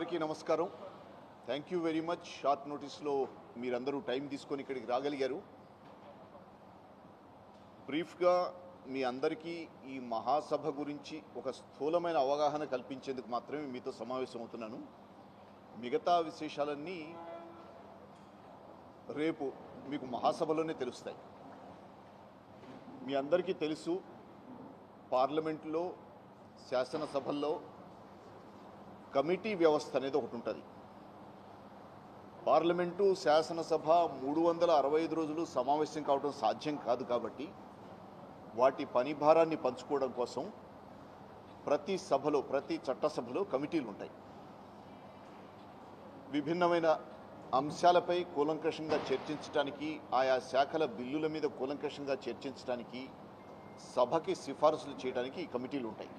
అందరికీ నమస్కారం. Thank you very much short నోటీస్లో మీరందరూ టైం తీసుకొని ఇక్కడికి రాగలిగారు. బ్రీఫ్గా మీ అందరికీ ఈ మహాసభ గురించి ఒక స్థూలమైన అవగాహన కల్పించేందుకు మాత్రమే మీతో సమావేశం అవుతున్నాను మిగతా విశేషాలన్నీ రేపు మీకు మహాసభలోనే తెలుస్తాయి. మీ అందరికీ తెలుసు పార్లమెంట్లో శాసనసభల్లో కమిటీ వ్యవస్థ అనేది ఒకటి ఉంటుంది. పార్లమెంటు శాసనసభ మూడు వందల అరవై ఐదు రోజులు సమావేశం కావడం సాధ్యం కాదు కాబట్టి వాటి పని భారాన్ని పంచుకోవడం కోసం ప్రతి సభలో ప్రతి చట్టసభలో కమిటీలు ఉంటాయి. విభిన్నమైన అంశాలపై కూలంకషంగా చర్చించడానికి ఆయా శాఖల బిల్లుల మీద కూలంకషంగా చర్చించడానికి సభకి సిఫార్సులు చేయడానికి ఈ కమిటీలు ఉంటాయి.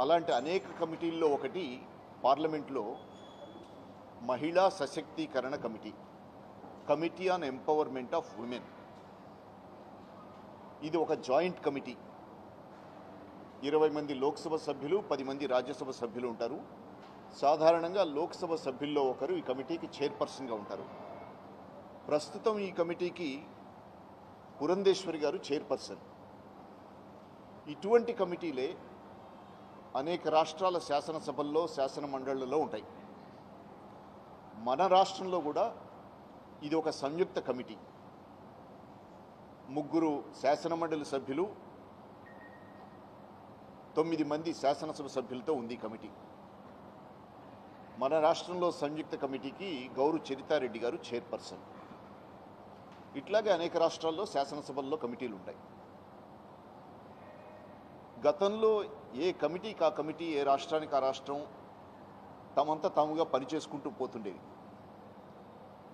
అలాంటి అనేక కమిటీల్లో ఒకటి పార్లమెంట్లో మహిళా సశక్తీకరణ committee committee on empowerment of women. ఇది ఒక జాయింట్ కమిటీ. ఇరవై మంది లోక్సభ సభ్యులు పది మంది రాజ్యసభ సభ్యులు ఉంటారు. సాధారణంగా లోక్సభ సభ్యుల్లో ఒకరు ఈ కమిటీకి చైర్పర్సన్గా ఉంటారు. ప్రస్తుతం ఈ కమిటీకి పురంధేశ్వరి గారు చైర్పర్సన్. ఇటువంటి కమిటీలే అనేక రాష్ట్రాల శాసనసభల్లో శాసన మండళ్ళలో ఉంటాయి. మన రాష్ట్రంలో కూడా ఇది ఒక సంయుక్త కమిటీ. ముగ్గురు శాసనమండలి సభ్యులు తొమ్మిది మంది శాసనసభ సభ్యులతో ఉంది కమిటీ. మన రాష్ట్రంలో సంయుక్త కమిటీకి గౌరు చరితారెడ్డి గారు చైర్పర్సన్. ఇట్లాగే అనేక రాష్ట్రాల్లో శాసనసభల్లో కమిటీలు ఉంటాయి గతంలో ఏ కమిటీకి ఆ కమిటీ ఏ రాష్ట్రానికి ఆ రాష్ట్రం తమంతా తాముగా పనిచేసుకుంటూ పోతుండేవి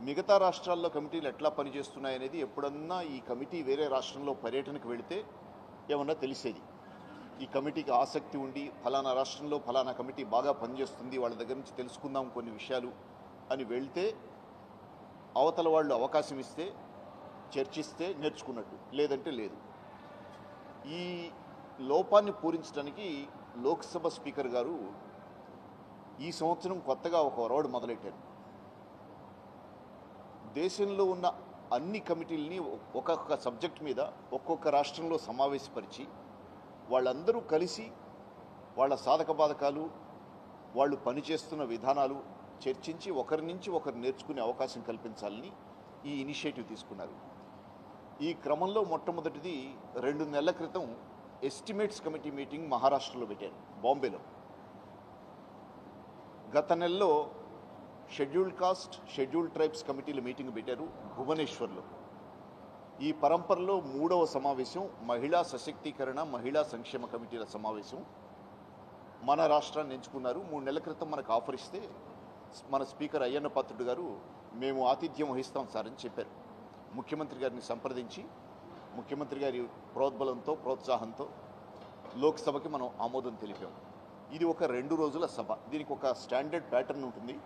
మిగతా రాష్ట్రాల్లో కమిటీలు ఎట్లా పనిచేస్తున్నాయనేది ఎప్పుడన్నా ఈ కమిటీ వేరే రాష్ట్రంలో పర్యటనకు వెళితే ఏమన్నా తెలిసేది. ఈ కమిటీకి ఆసక్తి ఉండి ఫలానా రాష్ట్రంలో ఫలానా కమిటీ బాగా పనిచేస్తుంది వాళ్ళ దగ్గర నుంచి తెలుసుకుందాం కొన్ని విషయాలు అని వెళ్తే అవతల వాళ్ళు అవకాశం ఇస్తే చర్చిస్తే నేర్చుకున్నట్టు. లేదంటే లేదు. ఈ లోపాన్ని పూరించడానికి లోక్సభ స్పీకర్ గారు ఈ సంవత్సరం కొత్తగా ఒక ఒరవడు మొదలెట్టారు. దేశంలో ఉన్న అన్ని కమిటీలని ఒక్కొక్క సబ్జెక్ట్ మీద ఒక్కొక్క రాష్ట్రంలో సమావేశపరిచి వాళ్ళందరూ కలిసి వాళ్ళ సాధక బాధకాలు వాళ్ళు పనిచేస్తున్న విధానాలు చర్చించి ఒకరి నుంచి ఒకరు నేర్చుకునే అవకాశం కల్పించాలని ఈ ఇనిషియేటివ్ తీసుకున్నారు. ఈ క్రమంలో మొట్టమొదటిది రెండు నెలల క్రితం ఎస్టిమేట్స్ కమిటీ మీటింగ్ మహారాష్ట్రలో పెట్టారు బాంబేలో. గత నెలలో షెడ్యూల్డ్ కాస్ట్ షెడ్యూల్డ్ ట్రైబ్స్ కమిటీల మీటింగ్ పెట్టారు భువనేశ్వర్లో. ఈ పరంపరలో మూడవ సమావేశం మహిళా సశక్తీకరణ మహిళా సంక్షేమ కమిటీల సమావేశం. మన రాష్ట్రాన్ని ఎంచుకున్నారు. మూడు నెలల క్రితం మనకు ఆఫర్ ఇస్తే మన స్పీకర్ అయ్యన్న పాత్రుడు గారు మేము ఆతిథ్యం వహిస్తాం సార్ అని చెప్పారు. ముఖ్యమంత్రి గారిని సంప్రదించి ముఖ్యమంత్రి గారి ప్రోద్బలంతో ప్రోత్సాహంతో లోక్సభకి మనం ఆమోదం తెలిపాం. ఇది ఒక రెండు రోజుల సభ. దీనికి ఒక స్టాండర్డ్ ప్యాటర్న్ ఉంటుంది.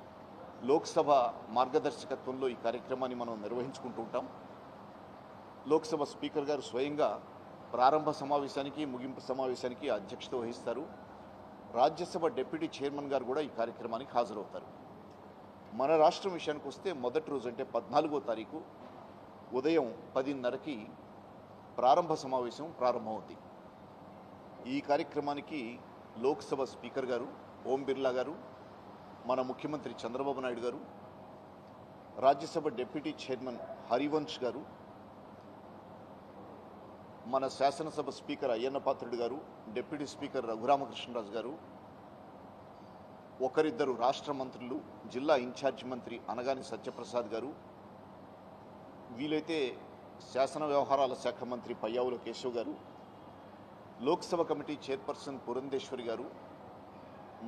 లోక్సభ మార్గదర్శకత్వంలో ఈ కార్యక్రమాన్ని మనం నిర్వహించుకుంటూ ఉంటాం. లోక్సభ స్పీకర్ గారు స్వయంగా ప్రారంభ సమావేశానికి ముగింపు సమావేశానికి అధ్యక్షత వహిస్తారు. రాజ్యసభ డిప్యూటీ చైర్మన్ గారు కూడా ఈ కార్యక్రమానికి హాజరవుతారు. మన రాష్ట్రం విషయానికి వస్తే మొదటి రోజు అంటే పద్నాలుగో తారీఖు ఉదయం పదిన్నరకి ప్రారంభ సమావేశం ప్రారంభమవుతుంది ఈ కార్యక్రమానికి లోక్సభ స్పీకర్ గారు ఓం బిర్లా గారు మన ముఖ్యమంత్రి చంద్రబాబు నాయుడు గారు రాజ్యసభ డిప్యూటీ చైర్మన్ హరివంశ్ గారు మన శాసనసభ స్పీకర్ అయ్యన్న పాత్రుడు గారు డిప్యూటీ స్పీకర్ రఘురామకృష్ణరాజు గారు ఒకరిద్దరు రాష్ట్ర మంత్రులు జిల్లా ఇన్ఛార్జ్ మంత్రి అనగాని సత్యప్రసాద్ గారు వీలైతే శాసన వ్యవహారాల శాఖ మంత్రి పయ్యావుల కేశవ్ గారు లోక్సభ కమిటీ చైర్పర్సన్ పురంధేశ్వరి గారు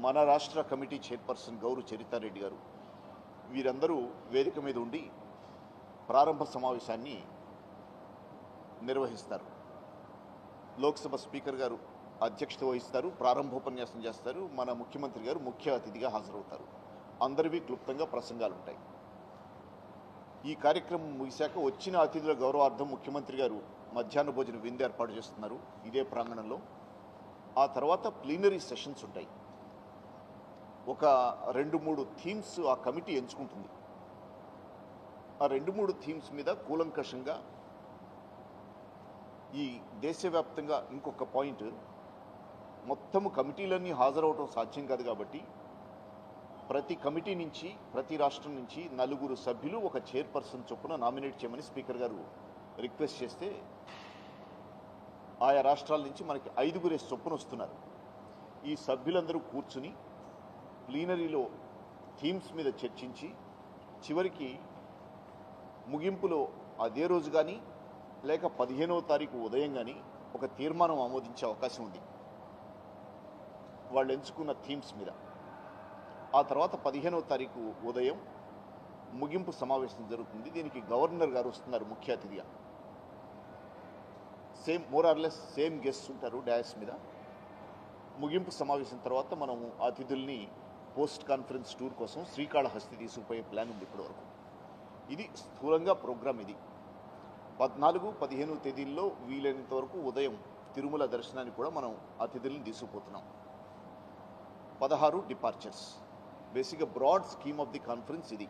మన రాష్ట్ర కమిటీ చైర్పర్సన్ గౌరు చరితారెడ్డి గారు వీరందరూ వేదిక మీద ఉండి ప్రారంభ సమావేశాన్ని నిర్వహిస్తారు. లోక్సభ స్పీకర్ గారు అధ్యక్షత వహిస్తారు ప్రారంభోపన్యాసం చేస్తారు మన ముఖ్యమంత్రి గారు ముఖ్య అతిథిగా హాజరవుతారు. అందరివి క్లుప్తంగా ప్రసంగాలు ఉంటాయి ఈ కార్యక్రమం ముగిశాక వచ్చిన అతిథుల గౌరవార్థం ముఖ్యమంత్రి గారు మధ్యాహ్న భోజన విందు ఏర్పాటు చేస్తున్నారు. ఇదే ప్రాంగణంలో. ఆ తర్వాత ప్లీనరీ సెషన్స్ ఉంటాయి. ఒక రెండు మూడు థీమ్స్ ఆ కమిటీ ఎంచుకుంటుంది. ఆ రెండు మూడు థీమ్స్ మీద కూలంకషంగా ఈ దేశవ్యాప్తంగా ఇంకొక పాయింట్. మొత్తము కమిటీలన్నీ హాజరవటం సాధ్యం కాదు కాబట్టి ప్రతి కమిటీ నుంచి ప్రతి రాష్ట్రం నుంచి నలుగురు సభ్యులు ఒక చైర్పర్సన్ చొప్పున నామినేట్ చేయమని స్పీకర్ గారు రిక్వెస్ట్ చేస్తే ఆయా రాష్ట్రాల నుంచి మనకి ఐదుగురే చొప్పున వస్తున్నారు. ఈ సభ్యులందరూ కూర్చుని ప్లీనరీలో థీమ్స్ మీద చర్చించి చివరికి ముగింపులో అదే రోజు కానీ లేక పదిహేనవ తారీఖు ఉదయం కానీ ఒక తీర్మానం ఆమోదించే అవకాశం ఉంది. వాళ్ళు ఎంచుకున్న థీమ్స్ మీద. ఆ తర్వాత పదిహేనవ తారీఖు ఉదయం ముగింపు సమావేశం జరుగుతుంది. దీనికి గవర్నర్ గారు వస్తున్నారు ముఖ్య అతిథిగా. సేమ్ మోరార్లెస్ సేమ్ గెస్ట్ ఉంటారు డ్యాష్ మీద. ముగింపు సమావేశం తర్వాత మనం అతిథుల్ని పోస్ట్ కాన్ఫరెన్స్ టూర్ కోసం శ్రీకాళహస్తి తీసుకుపోయే ప్లాన్ ఉంది ఇప్పటివరకు. ఇది స్థూలంగా ప్రోగ్రామ్ ఇది. పద్నాలుగు పదిహేను తేదీల్లో వీలైనంత వరకు ఉదయం తిరుమల దర్శనానికి కూడా మనం అతిథుల్ని తీసుకుపోతున్నాం. పదహారు డిపార్చర్స్. బేసిక్గా broad scheme of the conference ఇది